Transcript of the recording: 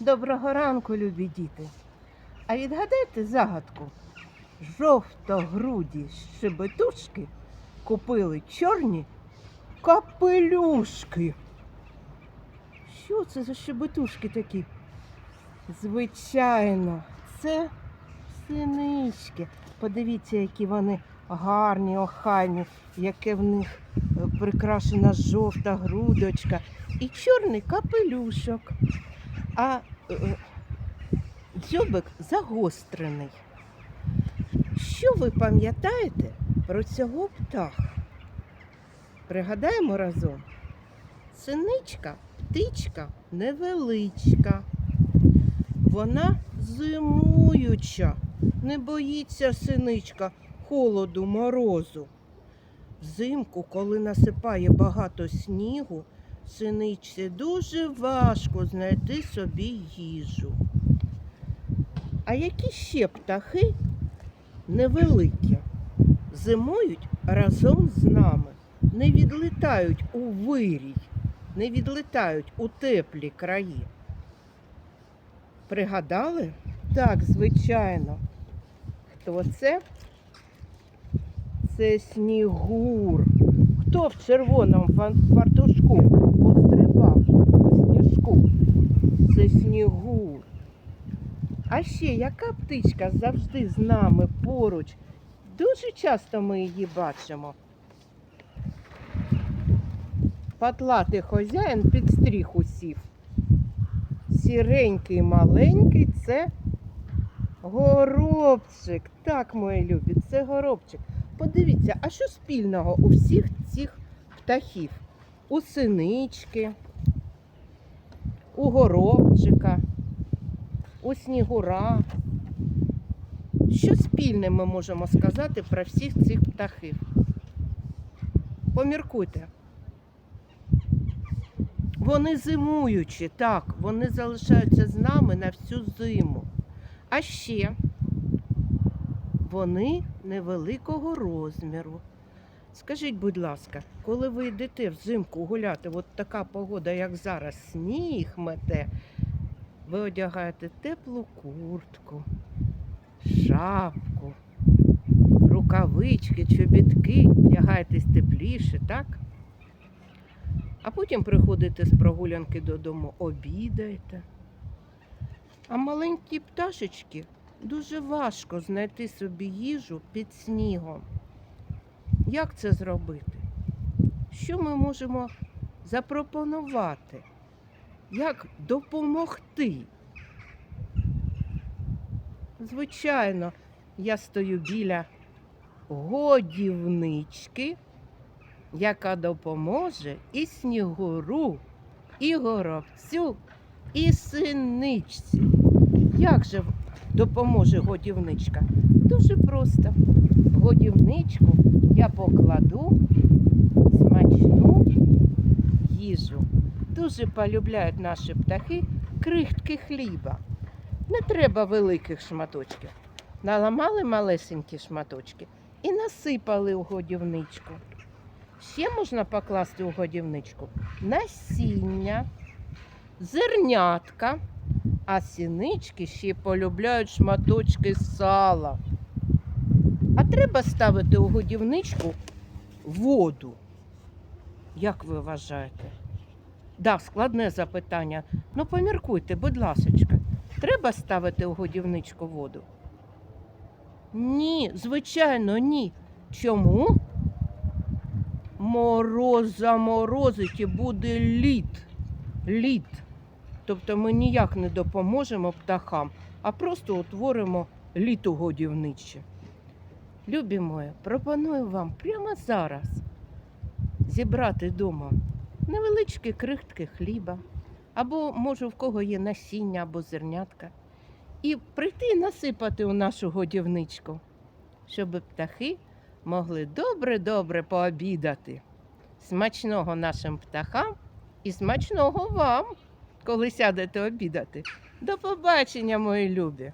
Доброго ранку, любі діти. А відгадайте загадку. Жовтогруді щебетушки купили чорні капелюшки. Що це за щебетушки такі? Звичайно, це синички. Подивіться, які вони гарні, охайні, яке в них е, прикрашена жовта грудочка і чорний капелюшок. А е, дзьобик загострений. Що ви пам'ятаєте про цього птаха? Пригадаємо разом. Синичка, птичка невеличка. Вона зимуюча. Не боїться синичка холоду, морозу. Взимку, коли насипає багато снігу, синичці дуже важко знайти собі їжу. А які ще птахи невеликі, зимують разом з нами, не відлітають у вирій, не відлітають у теплі краї. Пригадали? Так, звичайно. Хто це? Це снігур. Хто в червоному фан- Це снігур. А ще яка птичка завжди з нами поруч? Дуже часто ми її бачимо. Патлатий хозяїн під стріх усів. Сіренький маленький це горобчик. Так, мої любі, це горобчик. Подивіться, а що спільного у всіх цих птахів? У синички, у горобчика, у снігура. Що спільне ми можемо сказати про всіх цих птахів? Поміркуйте. Вони зимуючі, так, вони залишаються з нами на всю зиму. А ще вони невеликого розміру. Скажіть, будь ласка, коли ви йдете взимку гуляти, от така погода, як зараз, сніг мете, ви одягаєте теплу куртку, шапку, рукавички, чобітки, вдягаєтесь тепліше, так? А потім приходите з прогулянки додому, обідаєте. А маленькі пташечки дуже важко знайти собі їжу під снігом. Як це зробити? Що ми можемо запропонувати? Як допомогти? Звичайно, я стою біля годівнички, яка допоможе і снігуру, і горобцю, і синичці. Як же допоможе годівничка? Дуже просто. Годівничку я покладу смачну їжу. Дуже полюбляють наші птахи крихтки хліба. Не треба великих шматочків. Наламали малесенькі шматочки і насипали у годівничку. Ще можна покласти у годівничку насіння, зернятка, а сінички ще полюбляють шматочки сала. А треба ставити у годівничку воду. Як ви вважаєте? Да, складне запитання. Ну поміркуйте, будь ласочка, треба ставити у годівничку воду? Ні, звичайно, ні. Чому? Мороз заморозить і буде лід. Лід. Тобто ми ніяк не допоможемо птахам, а просто утворимо лід у годівничі. Любі мої, пропоную вам прямо зараз зібрати вдома невеличкі крихтки хліба, або, може, в кого є насіння або зернятка, і прийти і насипати у нашу годівничку, щоб птахи могли добре-добре пообідати. Смачного нашим птахам і смачного вам, коли сядете обідати. До побачення, мої любі!